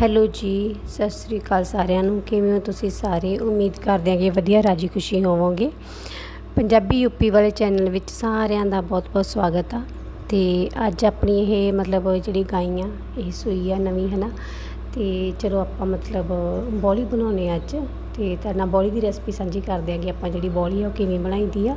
Hello ਜੀ, ਸਤਿ ਸ੍ਰੀ ਅਕਾਲ ਸਾਰਿਆਂ ਨੂੰ। ਕਿਵੇਂ ਹੋ ਤੁਸੀਂ ਸਾਰੇ? ਉਮੀਦ ਕਰਦੇ ਹਾਂ ਕਿ ਵਧੀਆ, ਰਾਜੀ ਖੁਸ਼ੀ ਹੋਵੋਗੇ। ਪੰਜਾਬੀ ਯੂਪੀ ਵਾਲੇ ਚੈਨਲ ਵਿੱਚ ਸਾਰਿਆਂ ਦਾ ਬਹੁਤ-ਬਹੁਤ ਸਵਾਗਤ ਆ। ਤੇ ਅੱਜ ਆਪਣੀ ਇਹ ਮਤਲਬ ਜਿਹੜੀ ਗਾਈ ਆ ਇਹ ਸੂਈ ਆ ਨਵੀਂ ਹੈ ਨਾ ਤੇ ਚਲੋ ਆਪਾਂ ਮਤਲਬ ਬੋਲੀ ਬਣਾਉਣੇ ਆ ਅੱਜ। ਤੇ ਤੁਹਾਡੇ ਨਾਲ ਬੋਲੀ ਦੀ ਰੈਸਪੀ ਸਾਂਝੀ ਕਰਦੇ ਆਂਗੇ ਆਪਾਂ ਜਿਹੜੀ ਬੋਲੀ ਆ ਉਹ ਕਿਵੇਂ ਬਣਾਈਦੀ ਆ।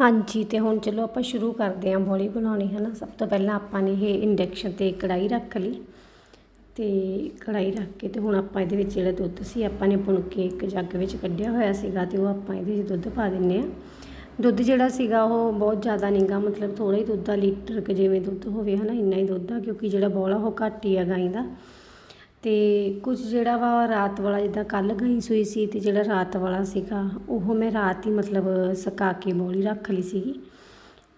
ਹਾਂਜੀ ਅਤੇ ਹੁਣ ਚਲੋ ਆਪਾਂ ਸ਼ੁਰੂ ਕਰਦੇ ਹਾਂ ਬੋਲੀ ਬਣਾਉਣੀ ਹੈ ਨਾ ਸਭ ਤੋਂ ਪਹਿਲਾਂ ਆਪਾਂ ਨੇ ਇਹ ਇੰਡਕਸ਼ਨ ਤੇ ਕੜਾਹੀ ਰੱਖ ਲਈ। ਅਤੇ ਕੜਾਹੀ ਰੱਖ ਕੇ ਅਤੇ ਹੁਣ ਆਪਾਂ ਇਹਦੇ ਵਿੱਚ ਜਿਹੜਾ ਦੁੱਧ ਸੀ, ਆਪਾਂ ਨੇ ਪੁਣ ਕੇ ਇੱਕ ਜੱਗ ਵਿੱਚ ਕੱਢਿਆ ਹੋਇਆ ਸੀਗਾ ਅਤੇ ਉਹ ਆਪਾਂ ਇਹਦੇ ਵਿੱਚ ਦੁੱਧ ਪਾ ਦਿੰਨੇ ਆ ਦੁੱਧ ਜਿਹੜਾ ਸੀਗਾ, ਉਹ ਬਹੁਤ ਜ਼ਿਆਦਾ ਨਹੀਂਗਾ ਮਤਲਬ ਥੋੜ੍ਹਾ ਹੀ ਦੁੱਧ ਦਾ ਲੀਟਰ ਕ ਜਿਵੇਂ ਦੁੱਧ ਹੋਵੇ ਹੈ ਨਾ ਇੰਨਾ ਹੀ ਦੁੱਧ ਆ, ਕਿਉਂਕਿ ਜਿਹੜਾ ਬੋਲਾ ਉਹ ਘੱਟ ਹੀ ਆ ਗਾਈ ਦਾ। ਅਤੇ ਕੁਝ ਜਿਹੜਾ ਵਾ ਰਾਤ ਵਾਲਾ ਜਿੱਦਾਂ ਕੱਲ੍ਹ ਗਈ ਸੂਈ ਸੀ ਅਤੇ ਜਿਹੜਾ ਰਾਤ ਵਾਲਾ ਸੀਗਾ, ਉਹ ਮੈਂ ਰਾਤ ਹੀ ਮਤਲਬ ਸੁਕਾ ਕੇ ਬੋਲੀ ਰੱਖ ਲਈ ਸੀਗੀ।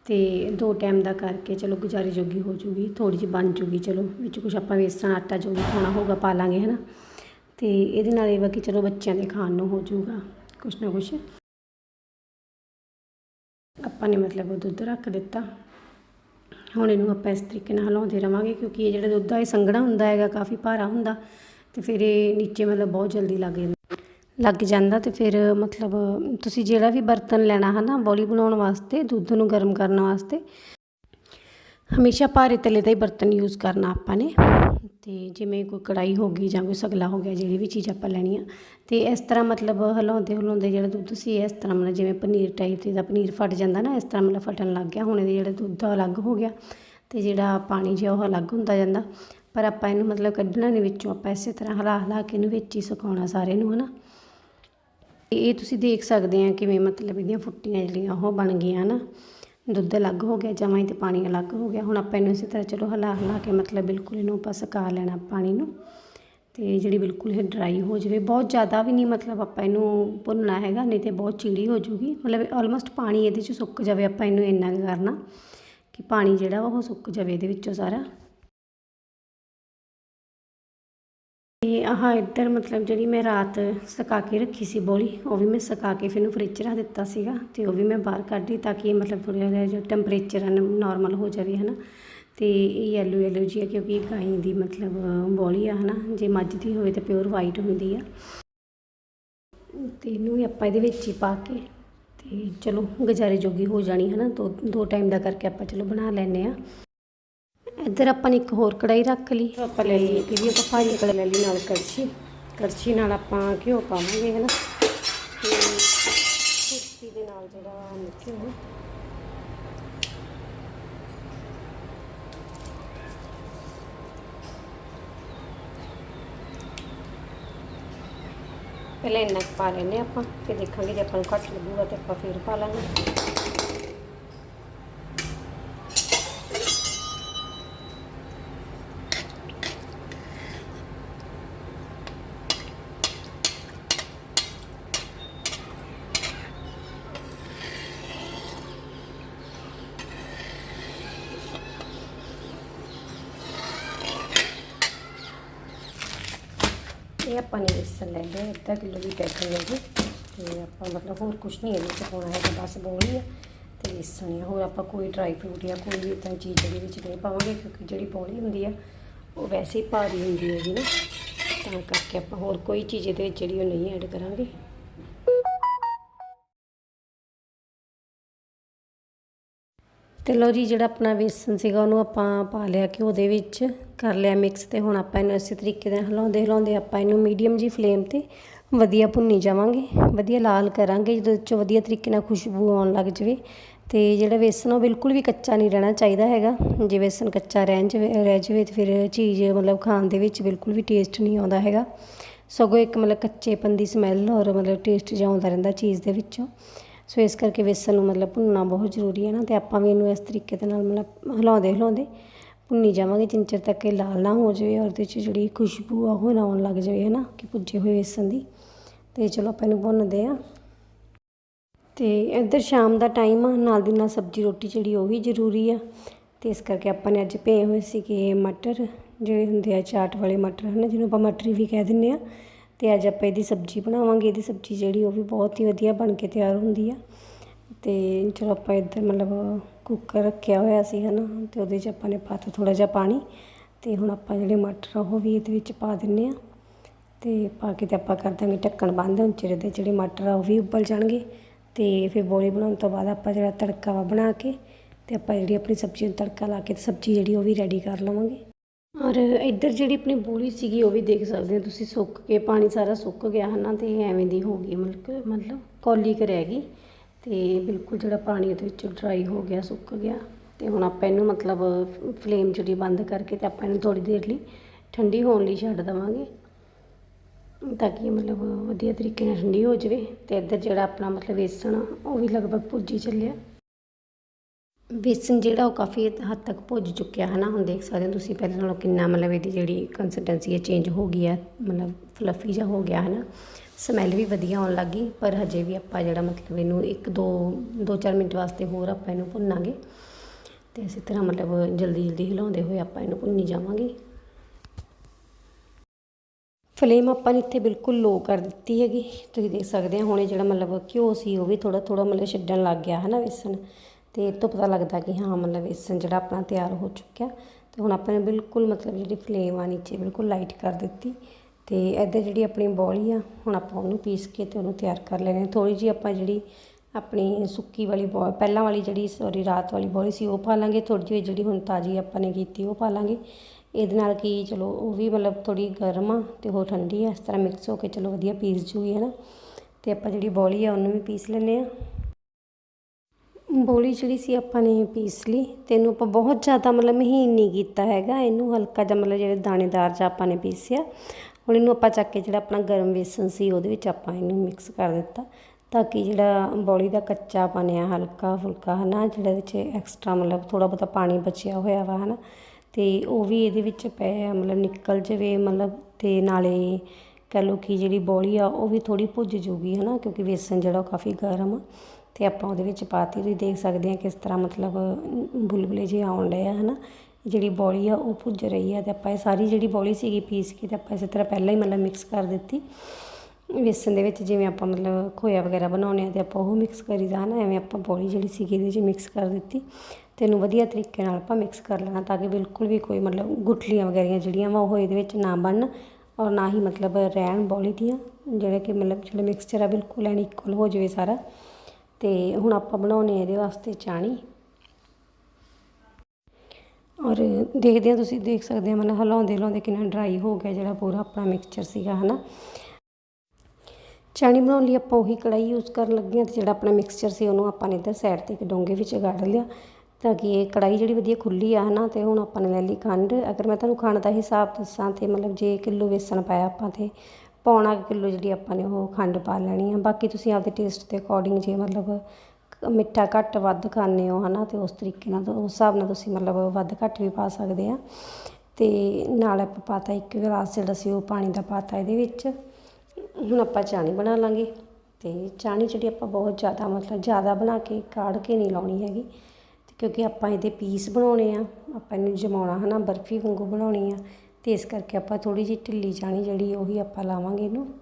ਅਤੇ ਦੋ ਟਾਈਮ ਦਾ ਕਰਕੇ ਚਲੋ ਗੁਜ਼ਾਰੇ ਜੋਗੀ ਹੋ ਜੂਗੀ, ਥੋੜ੍ਹੀ ਜਿਹੀ ਬਣ ਜੂਗੀ, ਚਲੋ ਵਿੱਚ ਕੁਝ ਆਪਾਂ ਵੇਸਣ, ਆਟਾ ਜੋ ਵੀ ਖਾਣਾ ਹੋਊਗਾ ਪਾ ਲਾਂਗੇ ਹੈ ਨਾ ਅਤੇ ਇਹਦੇ ਨਾਲ ਇਹ ਵਾ ਕਿ ਚਲੋ ਬੱਚਿਆਂ ਦੇ ਖਾਣ ਨੂੰ ਹੋ ਜੂਗਾ, ਕੁਛ ਨਾ ਕੁਛ। ਆਪਾਂ ਨੇ ਮਤਲਬ ਦੁੱਧ ਰੱਖ ਦਿੱਤਾ। ਹੁਣ ਇਹਨੂੰ ਆਪਾਂ ਇਸ ਤਰੀਕੇ ਨਾਲ ਹਿਲਾਉਂਦੇ ਰਵਾਂਗੇ ਕਿਉਂਕਿ ਇਹ ਜਿਹੜਾ ਦੁੱਧ ਆ, ਇਹ ਸੰਘਣਾ ਹੁੰਦਾ ਹੈਗਾ, ਕਾਫੀ ਭਾਰਾ ਹੁੰਦਾ ਤੇ ਫਿਰ ਇਹ ਨੀਚੇ ਮਤਲਬ ਬਹੁਤ ਜਲਦੀ ਲੱਗ ਜਾਂਦਾ। ਲੱਗ ਜਾਂਦਾ ਤੇ ਫਿਰ ਮਤਲਬ ਤੁਸੀਂ ਜਿਹੜਾ ਵੀ ਬਰਤਨ ਲੈਣਾ ਹੈ ਨਾ ਬੋਲੀ ਬਣਾਉਣ ਵਾਸਤੇ, ਦੁੱਧ ਨੂੰ ਗਰਮ ਕਰਨ ਵਾਸਤੇ, ਹਮੇਸ਼ਾ ਭਾਰੇ ਤਲੇ ਦਾ ਹੀ ਬਰਤਨ ਯੂਜ਼ ਕਰਨਾ ਆਪਾਂ ਨੇ। ਅਤੇ ਜਿਵੇਂ ਕੋਈ ਕੜਾਹੀ ਹੋ ਗਈ ਜਾਂ ਕੋਈ ਸਗਲਾ ਹੋ ਗਿਆ, ਜਿਹੜੀ ਵੀ ਚੀਜ਼ ਆਪਾਂ ਲੈਣੀ ਆ ਅਤੇ ਇਸ ਤਰ੍ਹਾਂ ਮਤਲਬ ਹਿਲਾਉਂਦੇ ਹਿਲਾਉਂਦੇ ਜਿਹੜਾ ਦੁੱਧ ਸੀ, ਇਸ ਤਰ੍ਹਾਂ ਮਤਲਬ ਜਿਵੇਂ ਪਨੀਰ ਟਾਈਪ ਦਾ ਪਨੀਰ ਫਟ ਜਾਂਦਾ ਨਾ, ਇਸ ਤਰ੍ਹਾਂ ਮਤਲਬ ਫਟਣ ਲੱਗ ਗਿਆ। ਹੁਣ ਇਹਦੇ ਜਿਹੜਾ ਦੁੱਧ ਆ ਅਲੱਗ ਹੋ ਗਿਆ ਅਤੇ ਜਿਹੜਾ ਪਾਣੀ ਜਿਹਾ ਉਹ ਅਲੱਗ ਹੁੰਦਾ ਜਾਂਦਾ। ਪਰ ਆਪਾਂ ਇਹਨੂੰ ਮਤਲਬ ਕੱਢਣਾ ਨਹੀਂ ਵਿੱਚੋਂ, ਆਪਾਂ ਇਸੇ ਤਰ੍ਹਾਂ ਹਿਲਾ ਹਿਲਾ ਕੇ ਇਹਨੂੰ ਵਿੱਚ ਹੀ ਸੁਕਾਉਣਾ ਸਾਰੇ ਨੂੰ, ਹਨਾ। ਇਹ ਤੁਸੀਂ ਦੇਖ ਸਕਦੇ ਆ ਕਿਵੇਂ ਮਤਲਬ ਇਹਦੀਆਂ ਫੁੱਟੀਆਂ ਜਿਹੜੀਆਂ ਉਹ ਬਣ ਗਈਆਂ ਨਾ ਦੁੱਧ ਅਲੱਗ ਹੋ ਗਿਆ, ਜਮਾਂ ਹੀ ਤੇ ਪਾਣੀ ਅਲੱਗ ਹੋ ਗਿਆ। ਹੁਣ ਆਪਾਂ ਇਹਨੂੰ ਇਸੇ ਤਰ੍ਹਾਂ ਚਲੋ ਹਿਲਾ ਹਿਲਾ ਕੇ ਮਤਲਬ ਬਿਲਕੁਲ ਇਹਨੂੰ ਆਪਾਂ ਸੁਕਾ ਲੈਣਾ ਪਾਣੀ ਨੂੰ ਤੇ ਜਿਹੜੀ ਬਿਲਕੁਲ ਇਹ ਡਰਾਈ ਹੋ ਜਾਵੇ। ਬਹੁਤ ਜ਼ਿਆਦਾ ਵੀ ਨਹੀਂ ਮਤਲਬ ਆਪਾਂ ਇਹਨੂੰ ਭੁੰਨਣਾ ਹੈਗਾ, ਨਹੀਂ ਤੇ ਬਹੁਤ ਚੀੜੀ ਹੋ ਜੂਗੀ। ਮਤਲਬ ਆਲਮੋਸਟ ਪਾਣੀ ਇਹਦੇ 'ਚ ਸੁੱਕ ਜਾਵੇ, ਆਪਾਂ ਇਹਨੂੰ ਇੰਨਾ ਕਰਨਾ ਕਿ ਪਾਣੀ ਜਿਹੜਾ ਵਾ ਉਹ ਸੁੱਕ ਜਾਵੇ ਇਹਦੇ ਵਿੱਚੋਂ ਸਾਰਾ। ਤੇ ਆਹ ਇੱਧਰ ਮਤਲਬ ਜਿਹੜੀ ਮੈਂ ਰਾਤ ਸੁਕਾ ਕੇ ਰੱਖੀ ਸੀ ਬੋਲੀ, ਉਹ ਵੀ ਮੈਂ ਸੁਕਾ ਕੇ ਫਿਰ ਇਹਨੂੰ ਫ੍ਰਿਜ 'ਚ ਰੱਖ ਦਿੱਤਾ ਸੀਗਾ ਤੇ ਉਹ ਵੀ ਮੈਂ ਬਾਹਰ ਕੱਢ ਲਈ ਤਾਂ ਕਿ ਮਤਲਬ ਥੋੜ੍ਹਾ ਜਿਹਾ ਜੋ ਟੈਂਪਰੇਚਰ ਹੈ ਨਾਰਮਲ ਹੋ ਜਾਵੇ ਹੈ ਨਾ ਤੇ ਇਹ ਯੈਲੋ ਯੈਲੋ ਜੀ ਆ ਕਿਉਂਕਿ ਇਹ ਗਾਈ ਦੀ ਮਤਲਬ ਬੋਲੀ ਆ ਹੈ ਨਾ ਜੇ ਮੱਝ ਦੀ ਹੋਵੇ ਤਾਂ ਪਿਓਰ ਵਾਈਟ ਹੁੰਦੀ ਆ। ਤੇ ਇਹਨੂੰ ਵੀ ਆਪਾਂ ਇਹਦੇ ਵਿੱਚ ਹੀ ਪਾ ਕੇ ਤੇ ਚਲੋ ਗੁਜ਼ਾਰੇ ਜੋਗੀ ਹੋ ਜਾਣੀ ਹੈ ਨਾ ਦੋ ਦੋ ਟਾਈਮ ਦਾ ਕਰਕੇ ਆਪਾਂ ਚਲੋ ਬਣਾ ਲੈਨੇ ਆ। ਇੱਧਰ ਆਪਾਂ ਨੇ ਇੱਕ ਹੋਰ ਕੜਾਈ ਰੱਖ ਲਈ। ਆਪਾਂ ਲੈ ਲਈ ਕਿ ਵੀ ਆਪਾਂ ਭਾਜੀ ਕੜਾਈ ਲੈ ਲਈ ਨਾਲ ਕੜਛੀ। ਕੜਛੀ ਨਾਲ ਆਪਾਂ ਘਿਓ ਪਾਵਾਂਗੇ ਹੈ ਨਾ ਤੇ ਕੁਰਸੀ ਦੇ ਨਾਲ ਜਿਹੜਾ ਮਿਕਸ ਹੈ ਪਹਿਲੇ ਇੰਨਾ ਕੁ ਪਾ ਲੈਨੇ ਆਪਾਂ ਤੇ ਦੇਖਾਂਗੇ ਜੇ ਆਪਾਂ ਨੂੰ ਘੱਟ ਲੱਗੂਗਾ ਤੇ ਆਪਾਂ ਫੇਰ ਪਾ ਲਾਂਗੇ। ਇਹ ਆਪਾਂ ਨੇ ਬੇਸਨ ਲੈ ਲਿਆ ਅੱਧਾ ਕਿਲੋ ਦੀ ਪੈਕਿੰਗ ਹੈ ਜੀ ਤੇ ਆਪਾਂ ਮਤਲਬ ਹੋਰ ਕੁਝ ਨਹੀਂ ਇਹਦੇ ਵਿੱਚ ਪਾਉਣਾ ਹੈ ਬਸ ਬੋਲੀ ਆ। ਤੇ ਵੇਸਣ ਆ, ਹੋਰ ਆਪਾਂ ਕੋਈ ਡਰਾਈ ਫਰੂਟ ਜਾਂ ਕੋਈ ਵੀ ਇਦਾਂ ਚੀਜ਼ ਇਹਦੇ ਵਿੱਚ ਨਹੀਂ ਪਾਵਾਂਗੇ, ਕਿਉਂਕਿ ਜਿਹੜੀ ਬੋਲੀ ਹੁੰਦੀ ਆ, ਉਹ ਵੈਸੇ ਹੀ ਭਾਰੀ ਹੁੰਦੀ ਹੈ ਜੀ ਨਾ। ਤਾਂ ਕਰਕੇ ਆਪਾਂ ਹੋਰ ਕੋਈ ਚੀਜ਼ ਇਹਦੇ ਵਿੱਚ ਜਿਹੜੀ ਉਹ ਨਹੀਂ ਐਡ ਕਰਾਂਗੇ। ਤੇ ਲੋ ਜੀ, ਜਿਹੜਾ ਆਪਣਾ ਵੇਸਣ ਸੀਗਾ, ਉਹਨੂੰ ਆਪਾਂ ਪਾ ਲਿਆ ਕਿ ਉਹਦੇ ਵਿੱਚ ਕਰ ਲਿਆ ਮਿਕਸ ਤੇ। ਹੁਣ ਆਪਾਂ ਇਹਨੂੰ ਇਸੇ ਤਰੀਕੇ ਨਾਲ ਹਿਲਾਉਂਦੇ ਹਿਲਾਉਂਦੇ ਆਪਾਂ ਇਹਨੂੰ ਮੀਡੀਅਮ ਜੀ ਫਲੇਮ ਤੇ ਵਧੀਆ ਭੁੰਨੀ ਜਾਵਾਂਗੇ। ਵਧੀਆ ਲਾਲ ਕਰਾਂਗੇ, ਜਦੋਂ ਚੋਂ ਵਧੀਆ ਤਰੀਕੇ ਨਾਲ ਖੁਸ਼ਬੂ ਆਉਣ ਲੱਗ ਜਵੇ। ਤੇ ਜਿਹੜਾ ਵੇਸਣ, ਉਹ ਬਿਲਕੁਲ ਵੀ ਕੱਚਾ ਨਹੀਂ ਰਹਿਣਾ ਚਾਹੀਦਾ ਹੈਗਾ। ਜੇ ਵੇਸਣ ਕੱਚਾ ਰਹਿ ਜਵੇ ਰਹਿ ਜਵੇ ਤੇ ਫਿਰ ਚੀਜ਼ ਮਤਲਬ ਖਾਣ ਦੇ ਵਿੱਚ ਬਿਲਕੁਲ ਵੀ ਟੇਸਟ ਨਹੀਂ ਆਉਂਦਾ ਹੈਗਾ। ਸਗੋਂ ਇੱਕ ਮਤਲਬ ਕੱਚੇਪਨ ਦੀ ਸਮੈਲ ਔਰ ਮਤਲਬ ਟੇਸਟ ਜਿਹਾ ਆਉਂਦਾ ਰਹਿੰਦਾ ਚੀਜ਼ ਦੇ ਵਿੱਚੋਂ। ਸੋ ਇਸ ਕਰਕੇ ਵੇਸਣ ਨੂੰ ਮਤਲਬ ਭੁੰਨਣਾ ਬਹੁਤ ਜ਼ਰੂਰੀ ਹੈ ਨਾ, ਤੇ ਆਪਾਂ ਵੀ ਇਹਨੂੰ ਇਸ ਤਰੀਕੇ ਦੇ ਨਾਲ ਮਤਲਬ ਹਿਲਾਉਂਦੇ ਹਿਲਾਉਂਦੇ ਭੁੰਨੀ ਜਾਵਾਂਗੇ ਜਿੰਨ ਚਿਰ ਤੱਕ ਇਹ ਲਾਲ ਨਾ ਹੋ ਜਾਵੇ ਔਰ ਉਹਦੇ 'ਚ ਜਿਹੜੀ ਖੁਸ਼ਬੂ ਆ ਉਹ ਨਾ ਆਉਣ ਲੱਗ ਜਾਵੇ, ਹੈ ਨਾ, ਕਿ ਭੁੱਜੇ ਹੋਏ ਵੇਸਣ ਦੀ। ਤੇ ਚਲੋ ਆਪਾਂ ਇਹਨੂੰ ਭੁੰਨਦੇ ਆ ਤੇ ਇੱਧਰ ਸ਼ਾਮ ਦਾ ਟਾਈਮ ਆ, ਨਾਲ ਦੀ ਨਾਲ ਸਬਜ਼ੀ, ਰੋਟੀ ਜਿਹੜੀ ਉਹ ਵੀ ਜ਼ਰੂਰੀ ਆ। ਤੇ ਇਸ ਕਰਕੇ ਆਪਾਂ ਨੇ ਅੱਜ ਭੇ ਹੋਏ ਸੀਗੇ ਮਟਰ, ਜਿਹੜੇ ਹੁੰਦੇ ਆ ਚਾਟ ਵਾਲੇ ਮਟਰ ਹਨ ਜਿਹਨੂੰ ਆਪਾਂ ਮਟਰੀ ਵੀ ਕਹਿ ਦਿੰਦੇ ਆ। ਅਤੇ ਅੱਜ ਆਪਾਂ ਇਹਦੀ ਸਬਜ਼ੀ ਬਣਾਵਾਂਗੇ, ਇਹਦੀ ਸਬਜ਼ੀ ਜਿਹੜੀ ਉਹ ਵੀ ਬਹੁਤ ਹੀ ਵਧੀਆ ਬਣ ਕੇ ਤਿਆਰ ਹੁੰਦੀ ਆ। ਅਤੇ ਚਲੋ ਆਪਾਂ ਇੱਧਰ ਮਤਲਬ ਕੁੱਕਰ ਰੱਖਿਆ ਹੋਇਆ ਸੀ ਹੈ ਨਾ ਅਤੇ ਉਹਦੇ 'ਚ ਆਪਾਂ ਨੇ ਪਾਤਾ ਥੋੜ੍ਹਾ ਜਿਹਾ ਪਾਣੀ। ਅਤੇ ਹੁਣ ਆਪਾਂ ਜਿਹੜੇ ਮਟਰ ਆ, ਉਹ ਵੀ ਇਹਦੇ ਵਿੱਚ ਪਾ ਦਿੰਨੇ ਆ। ਅਤੇ ਪਾ ਕੇ ਤੇ ਆਪਾਂ ਕਰ ਦਾਂਗੇ ਢੱਕਣ ਬੰਦ, ਹੁਣ ਚਿਰ ਦੇ ਜਿਹੜੇ ਮਟਰ ਆ, ਉਹ ਵੀ ਉਬਲ ਜਾਣਗੇ। ਅਤੇ ਫਿਰ ਬੋਲੀ ਬਣਾਉਣ ਤੋਂ ਬਾਅਦ ਆਪਾਂ ਜਿਹੜਾ ਤੜਕਾ ਵਾ ਬਣਾ ਕੇ ਅਤੇ ਆਪਾਂ ਜਿਹੜੀ ਆਪਣੀ ਸਬਜ਼ੀ ਨੂੰ ਤੜਕਾ ਲਾ ਕੇ ਤੇ ਸਬਜ਼ੀ ਜਿਹੜੀ ਉਹ ਵੀ ਰੈਡੀ ਕਰ ਲਵਾਂਗੇ। ਔਰ ਇੱਧਰ ਜਿਹੜੀ ਆਪਣੀ ਬੋਲੀ ਸੀਗੀ ਉਹ ਵੀ ਦੇਖ ਸਕਦੇ ਹੋ ਤੁਸੀਂ ਸੁੱਕ ਕੇ ਪਾਣੀ ਸਾਰਾ ਸੁੱਕ ਗਿਆ ਹੈ ਨਾ ਤੇ ਐਵੇਂ ਦੀ ਹੋ ਗਈ ਮਤਲਬ ਮਤਲਬ ਕੌਲੀ ਕੁ ਰਹਿ ਗਈ। ਤੇ ਬਿਲਕੁਲ ਜਿਹੜਾ ਪਾਣੀ ਉਹਦੇ ਵਿੱਚੋਂ ਡਰਾਈ ਹੋ ਗਿਆ ਸੁੱਕ ਗਿਆ। ਤੇ ਹੁਣ ਆਪਾਂ ਇਹਨੂੰ ਮਤਲਬ ਫਲੇਮ ਜਿਹੜੀ ਬੰਦ ਕਰਕੇ ਤੇ ਆਪਾਂ ਇਹਨੂੰ ਥੋੜੀ ਦੇਰ ਲਈ ਠੰਡੀ ਹੋਣ ਲਈ ਛੱਡ ਦੇਵਾਂਗੇ। ਤਾਂ ਕਿ ਮਤਲਬ ਵਧੀਆ ਤਰੀਕੇ ਨਾਲ ਠੰਡੀ ਹੋ ਜਾਵੇ। ਤੇ ਇੱਧਰ ਜਿਹੜਾ ਆਪਣਾ ਮਤਲਬ ਵੇਸਣ ਆ, ਉਹ ਵੀ ਲਗਭਗ ਭੁੱਜੀ ਚੱਲਿਆ। ਵੇਸਣ ਜਿਹੜਾ ਉਹ ਕਾਫੀ ਹੱਦ ਤੱਕ ਭੁੱਜ ਚੁੱਕਿਆ ਹੈ ਨਾ, ਹੁਣ ਦੇਖ ਸਕਦੇ ਹੋ ਤੁਸੀਂ ਪਹਿਲਾਂ ਨਾਲੋਂ ਕਿੰਨਾ ਮਤਲਬ ਇਹਦੀ ਜਿਹੜੀ ਕੰਸਿਸਟੈਂਸੀ ਹੈ ਚੇਂਜ ਹੋ ਗਈ ਹੈ, ਮਤਲਬ ਫਲਫੀ ਜਿਹਾ ਹੋ ਗਿਆ ਹੈ ਨਾ। ਸਮੈਲ ਵੀ ਵਧੀਆ ਆਉਣ ਲੱਗੀ ਪਰ ਹਜੇ ਵੀ ਆਪਾਂ ਜਿਹੜਾ ਮਤਲਬ ਇਹਨੂੰ ਇੱਕ ਦੋ ਦੋ ਚਾਰ ਮਿੰਟ ਵਾਸਤੇ ਹੋਰ ਆਪਾਂ ਇਹਨੂੰ ਭੁੰਨਾਂਗੇ। ਤੇ ਇਸੇ ਤਰ੍ਹਾਂ ਮਤਲਬ ਜਲਦੀ ਜਲਦੀ ਹਿਲਾਉਂਦੇ ਹੋਏ ਆਪਾਂ ਇਹਨੂੰ ਭੁੰਨੀ ਜਾਵਾਂਗੇ। ਫਲੇਮ ਆਪਾਂ ਨੇ ਇੱਥੇ ਬਿਲਕੁਲ ਲੋ ਕਰ ਦਿੱਤੀ ਹੈਗੀ। ਤੁਸੀਂ ਦੇਖ ਸਕਦੇ ਹੋ, ਹੁਣ ਇਹ ਜਿਹੜਾ ਮਤਲਬ ਘਿਓ ਸੀ, ਉਹ ਵੀ ਥੋੜਾ ਥੋੜਾ ਮਤਲਬ ਛੱਡਣ ਲੱਗ ਗਿਆ ਹੈ ਨਾ ਵੇਸਣ ਤੇ ਇਹ ਤੋਂ ਪਤਾ ਲੱਗਦਾ ਕਿ ਹਾਂ, ਮਤਲਬ ਵੇਸਣ ਜਿਹੜਾ ਆਪਣਾ ਤਿਆਰ ਹੋ ਚੁੱਕਿਆ। ਤੇ ਹੁਣ ਆਪਾਂ ਨੇ ਬਿਲਕੁਲ ਮਤਲਬ ਜਿਹੜੀ ਫਲੇਮ ਆ ਨੀਚੇ ਬਿਲਕੁਲ ਲਾਈਟ ਕਰ ਦਿੱਤੀ। ਤੇ ਇੱਧਰ ਜਿਹੜੀ ਆਪਣੀ ਬੌਲੀ ਆ, ਹੁਣ ਆਪਾਂ ਉਹਨੂੰ ਪੀਸ ਕੇ ਤੇ ਉਹਨੂੰ ਤਿਆਰ ਕਰ ਲੈਣੇ ਥੋੜੀ ਜੀ ਆਪਾਂ ਜਿਹੜੀ ਆਪਣੀ ਸੁੱਕੀ ਵਾਲੀ ਬੋ, ਪਹਿਲਾਂ ਵਾਲੀ ਜਿਹੜੀ ਸੌਰੀ ਰਾਤ ਵਾਲੀ ਬੌਲੀ ਸੀ, ਉਹ ਪਾ ਲਾਂਗੇ। ਥੋੜੀ ਜਿਹੀ ਜਿਹੜੀ ਹੁਣ ਤਾਜੀ ਆਪਾਂ ਨੇ ਕੀਤੀ, ਉਹ ਪਾ ਲਾਂਗੇ। ਇਹਦੇ ਨਾਲ ਕੀ, ਚਲੋ, ਉਹ ਵੀ ਮਤਲਬ ਥੋੜੀ ਗਰਮ ਆ ਤੇ ਉਹ ਠੰਡੀ ਆ। ਇਸ ਤਰ੍ਹਾਂ ਮਿਕਸ ਹੋ ਕੇ, ਚਲੋ, ਵਧੀਆ ਪੀਸ ਜੂਗੀ, ਹੈ ਨਾ। ਤੇ ਆਪਾਂ ਜਿਹੜੀ ਬੌਲੀ ਆ, ਉਹਨੂੰ ਵੀ ਪੀਸ ਲੈਨੇ ਆ ਬੋਲੀ ਜਿਹੜੀ ਸੀ ਆਪਾਂ ਨੇ ਪੀਸ ਲਈ ਤੇ ਇਹਨੂੰ ਆਪਾਂ ਬਹੁਤ ਜ਼ਿਆਦਾ ਮਤਲਬ ਮਹੀਨ ਨਹੀਂ ਕੀਤਾ ਹੈਗਾ, ਇਹਨੂੰ ਹਲਕਾ ਜਿਹਾ ਮਤਲਬ ਜਿਹੜੇ ਦਾਣੇਦਾਰ ਜਿਹਾ ਆਪਾਂ ਨੇ ਪੀਸਿਆ। ਹੁਣ ਇਹਨੂੰ ਆਪਾਂ ਚੱਕ ਕੇ ਜਿਹੜਾ ਆਪਣਾ ਗਰਮ ਵੇਸਣ ਸੀ, ਉਹਦੇ ਵਿੱਚ ਆਪਾਂ ਇਹਨੂੰ ਮਿਕਸ ਕਰ ਦਿੱਤਾ, ਤਾਂ ਕਿ ਜਿਹੜਾ ਬੋਲੀ ਦਾ ਕੱਚਾ ਬਣਿਆ ਹਲਕਾ ਫੁਲਕਾ, ਹਨਾ, ਜਿਹੜਾ ਵਿੱਚ ਐਕਸਟਰਾ ਮਤਲਬ ਥੋੜਾ ਬਹੁਤਾ ਪਾਣੀ ਬਚਿਆ ਹੋਇਆ ਵਾ, ਹਨਾ। ਤੇ ਉਹ ਵੀ ਇਹਦੇ ਵਿੱਚ ਪੈ ਮਤਲਬ ਨਿਕਲ ਜਾਵੇ, ਮਤਲਬ ਤੇ ਨਾਲੇ ਕਹਿ ਲਓ ਕਿ ਜਿਹੜੀ ਬੋਲੀ ਆ, ਉਹ ਵੀ ਥੋੜੀ ਭੁੱਜ ਜੂਗੀ, ਹਨਾ, ਕਿਉਂਕਿ ਵੇਸਣ ਜਿਹੜਾ ਉਹ ਕਾਫੀ ਗਰਮ ਆ। ਅਤੇ ਆਪਾਂ ਉਹਦੇ ਵਿੱਚ ਪਾਤੀ। ਤੁਸੀਂ ਦੇਖ ਸਕਦੇ ਆ ਕਿਸ ਤਰ੍ਹਾਂ ਮਤਲਬ ਬੁਲਬੁਲੇ ਜਿਹੇ ਆਉਣ ਡਏ ਆ, ਹਨਾ? ਜਿਹੜੀ ਬੋਲੀ ਆ, ਉਹ ਭੁੱਜ ਰਹੀ ਆ ਅਤੇ ਆਪਾਂ ਇਹ ਸਾਰੀ ਜਿਹੜੀ ਬੋਲੀ ਸੀਗੀ ਪੀਸ ਕੇ ਤੇ ਆਪਾਂ ਇਸੇ ਤਰ੍ਹਾਂ ਪਹਿਲਾਂ ਹੀ ਮਤਲਬ ਮਿਕਸ ਕਰ ਦਿੱਤੀ। ਵੇਸਣ ਦੇ ਵਿੱਚ ਜਿਵੇਂ ਆਪਾਂ ਮਤਲਬ ਖੋਇਆ ਵਗੈਰਾ ਬਣਾਉਂਦੇ ਆ ਤੇ ਆਪਾਂ ਉਹ ਮਿਕਸ ਕਰੀਦਾ ਹਨਾ? ਐਵੇਂ ਆਪਾਂ ਬੋਲੀ ਜਿਹੜੀ ਸੀਗੀ ਇਹਦੇ 'ਚ ਮਿਕਸ ਕਰ ਦਿੱਤੀ। ਤੇ ਇਹਨੂੰ ਵਧੀਆ ਤਰੀਕੇ ਨਾਲ ਆਪਾਂ ਮਿਕਸ ਕਰ ਲੈਣਾ ਤਾਂ ਕਿ ਬਿਲਕੁਲ ਵੀ ਕੋਈ ਮਤਲਬ ਗੁਠਲੀਆਂ ਵਗੈਰੀਆਂ ਜਿਹੜੀਆਂ ਵਾ, ਉਹ ਇਹਦੇ ਵਿੱਚ ਨਾ ਬਣਨ ਔਰ ਨਾ ਹੀ ਮਤਲਬ ਰਹਿਣ ਬੋਲੀ ਦੀਆਂ। ਜਿਹੜਾ ਕਿ ਮਤਲਬ ਜਿਹੜਾ ਮਿਕਸਚਰ ਆ, ਬਿਲਕੁਲ ਐਨ ਇਕੁਅਲ ਹੋ ਜਾਵੇ ਸਾਰਾ। ਤੇ ਹੁਣ ਆਪਾਂ ਬਣਾਉਣੇ ਇਹਦੇ ਵਾਸਤੇ ਚਾਣੀ। ਔਰ ਦੇਖਦੇ ਆ ਤੁਸੀਂ, ਦੇਖ ਸਕਦੇ ਆ, ਮਤਲਬ ਹਿਲਾਉਂਦੇ ਹਿਲਾਉਂਦੇ ਕਿੰਨਾ ਡਰਾਈ ਹੋ ਗਿਆ ਜਿਹੜਾ ਪੂਰਾ ਆਪਣਾ ਮਿਕਸਚਰ ਸੀਗਾ, ਹਨਾ। ਚਾਣੀ ਬਣਾਉਣ ਲਈ ਆਪਾਂ ਉਹੀ ਕੜਾਈ ਯੂਜ਼ ਕਰਨ ਲੱਗੇ ਹਾਂ ਤੇ ਜਿਹੜਾ ਆਪਣਾ ਮਿਕਸਚਰ ਸੀ ਉਹਨੂੰ ਆਪਾਂ ਨੇ ਇੱਧਰ ਸਾਈਡ ਤੇ ਇੱਕ ਡੋਂਗੇ ਵਿੱਚ ਕੱਢ ਲਿਆ ਤਾਂ ਕਿ ਇਹ ਕੜਾਈ ਜਿਹੜੀ ਵਧੀਆ ਖੁੱਲੀ ਆ, ਹਨਾ, ਤੇ ਹੁਣ ਆਪਾਂ ਨੇ ਲੈ ਲਈ ਖੰਡ। ਅਗਰ ਮੈਂ ਤੁਹਾਨੂੰ ਖੰਡ ਦਾ ਹਿਸਾਬ ਦੱਸਾਂ ਤੇ ਮਤਲਬ ਜੇ ਕਿਲੋ ਵੇਸਣ ਪਾਇਆ ਆਪਾਂ ਤੇ ਪੌਣਾ ਕਿਲੋ ਜਿਹੜੀ ਆਪਾਂ ਨੇ ਉਹ ਖੰਡ ਪਾ ਲੈਣੀ ਆ। ਬਾਕੀ ਤੁਸੀਂ ਆਪਦੇ ਟੇਸਟ ਦੇ ਅਕੋਰਡਿੰਗ ਜੇ ਮਤਲਬ ਮਿੱਠਾ ਘੱਟ ਵੱਧ ਖਾਂਦੇ ਹੋ ਹੈ ਨਾ ਤੇ ਉਸ ਤਰੀਕੇ ਨਾਲ ਉਸ ਹਿਸਾਬ ਨਾਲ ਤੁਸੀਂ ਮਤਲਬ ਵੱਧ ਘੱਟ ਵੀ ਪਾ ਸਕਦੇ ਆ। ਅਤੇ ਨਾਲ ਆਪਾਂ ਪਾਤਾ ਇੱਕ ਗਲਾਸ ਜਿਹੜਾ ਸੀ ਉਹ ਪਾਣੀ ਦਾ ਪਾਤਾ ਇਹਦੇ ਵਿੱਚ। ਹੁਣ ਆਪਾਂ ਚਾਣੀ ਬਣਾ ਲਾਂਗੇ। ਅਤੇ ਚਾਣੀ ਜਿਹੜੀ ਆਪਾਂ ਬਹੁਤ ਜ਼ਿਆਦਾ ਮਤਲਬ ਜ਼ਿਆਦਾ ਬਣਾ ਕੇ ਕਾੜ ਕੇ ਨਹੀਂ ਲਾਉਣੀ ਹੈਗੀ। ਤੇ ਕਿਉਂਕਿ ਆਪਾਂ ਇਹਦੇ ਪੀਸ ਬਣਾਉਣੇ ਆ। ਆਪਾਂ ਇਹਨੂੰ ਜਮਾਉਣਾ ਹੈ ਨਾ ਬਰਫੀ ਵਾਂਗੂ ਬਣਾਉਣੀ ਆ। ਤੇ ਇਸ ਕਰਕੇ ਆਪਾਂ ਥੋੜੀ ਜਿਹੀ ਢਿੱਲੀ ਚਾਣੀ ਜਿਹੜੀ ਉਹੀ ਆਪਾਂ ਲਾਵਾਂਗੇ ਇਹਨੂੰ।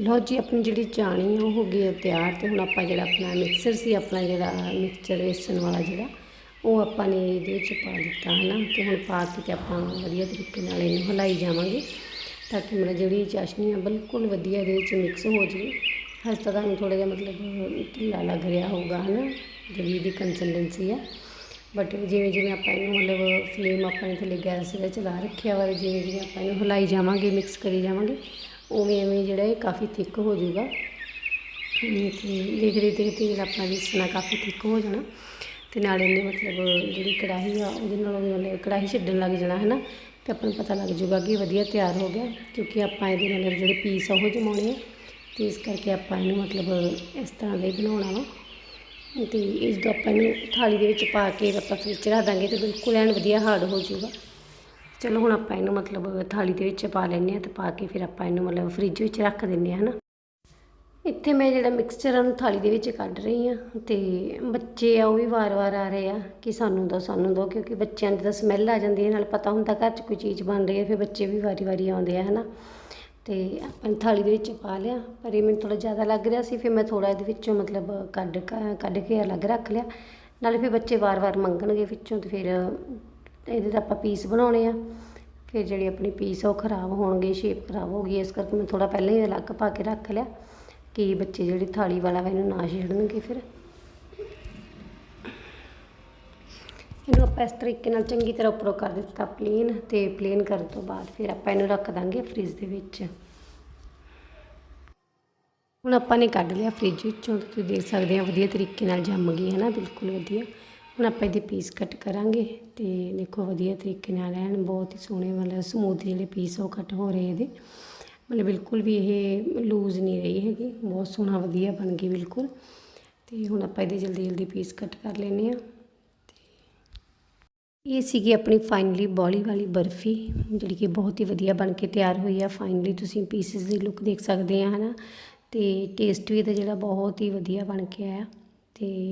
ਲਓ ਜੀ, ਆਪਣੀ ਜਿਹੜੀ ਚਾਣੀ ਆ, ਉਹ ਹੋ ਗਈ ਆ ਤਿਆਰ ਤੇ ਹੁਣ ਆਪਾਂ ਜਿਹੜਾ ਆਪਣਾ ਮਿਕਸਰ ਸੀ, ਆਪਣਾ ਜਿਹੜਾ ਮਿਕਸਚਰ ਵੇਸਣ ਵਾਲਾ ਜਿਹੜਾ, ਉਹ ਆਪਾਂ ਨੇ ਇਹਦੇ ਵਿੱਚ ਪਾ ਦਿੱਤਾ, ਹਨਾ? ਤੇ ਹੁਣ ਪਾ ਕੇ ਤੇ ਆਪਾਂ ਵਧੀਆ ਤਰੀਕੇ ਨਾਲ ਇਹਨੂੰ ਹਿਲਾਈ ਜਾਵਾਂਗੇ, ਤਾਂ ਕਿ ਮੇਰਾ ਜਿਹੜੀ ਚਾਸ਼ਨੀ ਆ, ਬਿਲਕੁਲ ਵਧੀਆ ਇਹਦੇ ਵਿੱਚ ਮਿਕਸ ਹੋ ਜਾਵੇ। ਹਜੇ ਤਾਂ ਤੁਹਾਨੂੰ ਥੋੜਾ ਜਿਹਾ ਮਤਲਬ ਢਿੱਲਾ ਲੱਗ ਰਿਹਾ ਹੋਊਗਾ, ਹਨਾ? ਜਿਹੜੀ ਇਹਦੀ ਕੰਸਿਸਟੈਂਸੀ ਆ। ਬਟ ਜਿਵੇਂ ਜਿਵੇਂ ਆਪਾਂ ਇਹਨੂੰ ਮਤਲਬ ਫਲੇਮ ਆਪਾਂ ਨੇ ਥੱਲੇ ਗੈਸ ਦਾ ਚਲਾ ਰੱਖਿਆ ਵਾ, ਜਿਵੇਂ ਜਿਵੇਂ ਆਪਾਂ ਇਹਨੂੰ ਹਿਲਾਈ ਜਾਵਾਂਗੇ ਮਿਕਸ ਕਰੀ ਜਾਵਾਂਗੇ, ਉਵੇਂ ਉਵੇਂ ਜਿਹੜਾ ਇਹ ਕਾਫੀ ਥਿੱਕ ਹੋ ਜਾਊਗਾ। ਤੇ ਦੇਖਦੇ ਦੇਖਦੇ ਜਿਹੜਾ ਆਪਣਾ ਵੇਸਣਾ ਕਾਫੀ ਥਿੱਕ ਹੋ ਜਾਣਾ। ਤੇ ਨਾਲ ਇਹਨੇ ਮਤਲਬ ਜਿਹੜੀ ਕੜਾਹੀ ਆ, ਉਹਦੇ ਨਾਲ ਮਤਲਬ ਕੜਾਹੀ ਛੱਡਣ ਲੱਗ ਜਾਣਾ ਹੈ ਨਾ ਤੇ ਆਪਾਂ ਨੂੰ ਪਤਾ ਲੱਗ ਜਾਊਗਾ ਕਿ ਵਧੀਆ ਤਿਆਰ ਹੋ ਗਿਆ, ਕਿਉਂਕਿ ਆਪਾਂ ਇਹਦੇ ਮਤਲਬ ਜਿਹੜੇ ਪੀਸ ਆ, ਉਹ ਜਮਾਉਣੇ ਆ। ਤੇ ਇਸ ਕਰਕੇ ਆਪਾਂ ਇਹਨੂੰ ਮਤਲਬ ਇਸ ਤਰ੍ਹਾਂ ਦੇ ਬਣਾਉਣਾ ਵਾ। ਤੇ ਇਸ ਤੋਂ ਆਪਾਂ ਇਹਨੂੰ ਥਾਲੀ ਦੇ ਵਿੱਚ ਪਾ ਕੇ ਆਪਾਂ ਫ੍ਰਿਜ 'ਚ ਰੱਖ ਦਾਂਗੇ ਤੇ ਬਿਲਕੁਲ ਐਨ ਵਧੀਆ ਹਾਰਡ ਹੋ ਜਾਊਗਾ। ਚਲੋ ਹੁਣ ਆਪਾਂ ਇਹਨੂੰ ਮਤਲਬ ਥਾਲੀ ਦੇ ਵਿੱਚ ਪਾ ਲੈਂਦੇ ਆ ਤੇ ਪਾ ਕੇ ਫਿਰ ਆਪਾਂ ਇਹਨੂੰ ਮਤਲਬ ਫ੍ਰਿਜ ਵਿੱਚ ਰੱਖ ਦਿੰਦੇ ਆ ਹਨਾ ਇੱਥੇ ਮੈਂ ਜਿਹੜਾ ਮਿਕਸਚਰ ਆ ਥਾਲੀ ਦੇ ਵਿੱਚ ਕੱਢ ਰਹੀ ਆ ਤੇ ਬੱਚੇ ਆ ਉਹ ਵੀ ਵਾਰ-ਵਾਰ ਆ ਰਹੇ ਆ ਕਿ ਸਾਨੂੰ ਦੋ ਸਾਨੂੰ ਦੋ ਕਿਉਂਕਿ ਬੱਚਿਆਂ ਦੀ ਤਾਂ ਸਮੈਲ ਆ ਜਾਂਦੀ ਹੈ, ਨਾਲ ਪਤਾ ਹੁੰਦਾ ਘਰ 'ਚ ਕੋਈ ਚੀਜ਼ ਬਣ ਰਹੀ ਹੈ, ਫਿਰ ਬੱਚੇ ਵੀ ਵਾਰੀ-ਵਾਰੀ ਆਉਂਦੇ ਆ, ਹਨਾ। ਅਤੇ ਆਪਾਂ ਥਾਲੀ ਦੇ ਵਿੱਚ ਪਾ ਲਿਆ, ਪਰ ਇਹ ਮੈਨੂੰ ਥੋੜ੍ਹਾ ਜ਼ਿਆਦਾ ਲੱਗ ਰਿਹਾ ਸੀ, ਫਿਰ ਮੈਂ ਥੋੜ੍ਹਾ ਇਹਦੇ ਵਿੱਚੋਂ ਮਤਲਬ ਕੱਢ ਕ, ਕੱਢ ਕੇ ਅਲੱਗ ਰੱਖ ਲਿਆ। ਨਾਲੇ ਫਿਰ ਬੱਚੇ ਵਾਰ-ਵਾਰ ਮੰਗਣਗੇ ਵਿੱਚੋਂ ਅਤੇ ਫਿਰ ਇਹਦੇ ਤਾਂ ਆਪਾਂ ਪੀਸ ਬਣਾਉਣੇ ਆ। ਫਿਰ ਜਿਹੜੇ ਆਪਣੇ ਪੀਸ ਆ ਉਹ ਖਰਾਬ ਹੋਣਗੇ ਸ਼ੇਪ ਖਰਾਬ ਹੋ ਗਈ, ਇਸ ਕਰਕੇ ਮੈਂ ਥੋੜ੍ਹਾ ਪਹਿਲਾਂ ਹੀ ਅਲੱਗ ਪਾ ਕੇ ਰੱਖ ਲਿਆ ਕਿ ਬੱਚੇ ਜਿਹੜੀ ਥਾਲੀ ਵਾਲਾ ਵਾ ਇਹਨੂੰ ਨਾ ਛੇੜਨਗੇ ਫਿਰ। ਇਹਨੂੰ ਆਪਾਂ ਇਸ ਤਰੀਕੇ ਨਾਲ ਚੰਗੀ ਤਰ੍ਹਾਂ ਉੱਪਰੋਂ ਕਰ ਦਿੱਤਾ ਪਲੇਨ ਤੇ ਪਲੇਨ ਕਰਨ ਤੋਂ ਬਾਅਦ ਫਿਰ ਆਪਾਂ ਇਹਨੂੰ ਰੱਖ ਦਾਂਗੇ ਫ੍ਰਿਜ ਦੇ ਵਿੱਚ। ਹੁਣ ਆਪਾਂ ਨੇ ਕੱਢ ਲਿਆ ਫ੍ਰਿਜ ਵਿੱਚੋਂ, ਤੁਸੀਂ ਦੇਖ ਸਕਦੇ ਆ ਵਧੀਆ ਤਰੀਕੇ ਨਾਲ ਜੰਮ ਗਈ ਹੈ ਨਾ, ਬਿਲਕੁਲ ਵਧੀਆ। ਹੁਣ ਆਪਾਂ ਇਹਦੇ ਪੀਸ ਕੱਟ ਕਰਾਂਗੇ ਤੇ ਦੇਖੋ ਵਧੀਆ ਤਰੀਕੇ ਨਾਲ ਐਨ ਬਹੁਤ ਹੀ ਸੋਹਣੇ ਮਤਲਬ ਸਮੂਥ ਜਿਹੜੇ ਪੀਸ ਉਹ ਕੱਟ ਹੋ ਰਹੇ ਇਹਦੇ। ਮਤਲਬ ਬਿਲਕੁਲ ਵੀ ਇਹ ਲੂਜ਼ ਨਹੀਂ ਰਹੀ ਹੈਗੀ, ਬਹੁਤ ਸੋਹਣਾ ਵਧੀਆ ਬਣ ਗਈ ਬਿਲਕੁਲ। ਤੇ ਹੁਣ ਆਪਾਂ ਇਹਦੇ ਜਲਦੀ ਜਲਦੀ ਪੀਸ ਕੱਟ ਕਰ ਲੈਨੇ ਆ ਇਹ ਸੀਗੀ ਆਪਣੀ ਫਾਈਨਲੀ ਬੋਲੀ ਵਾਲੀ ਬਰਫੀ, ਜਿਹੜੀ ਕਿ ਬਹੁਤ ਹੀ ਵਧੀਆ ਬਣ ਕੇ ਤਿਆਰ ਹੋਈ ਆ। ਫਾਈਨਲੀ ਤੁਸੀਂ ਪੀਸਿਸ ਦੀ ਲੁੱਕ ਦੇਖ ਸਕਦੇ ਆ, ਹਨਾ? ਤੇ ਟੇਸਟ ਵੀ ਇਹਦਾ ਜਿਹੜਾ ਬਹੁਤ ਹੀ ਵਧੀਆ ਬਣ ਕੇ ਆਇਆ। ਤੇ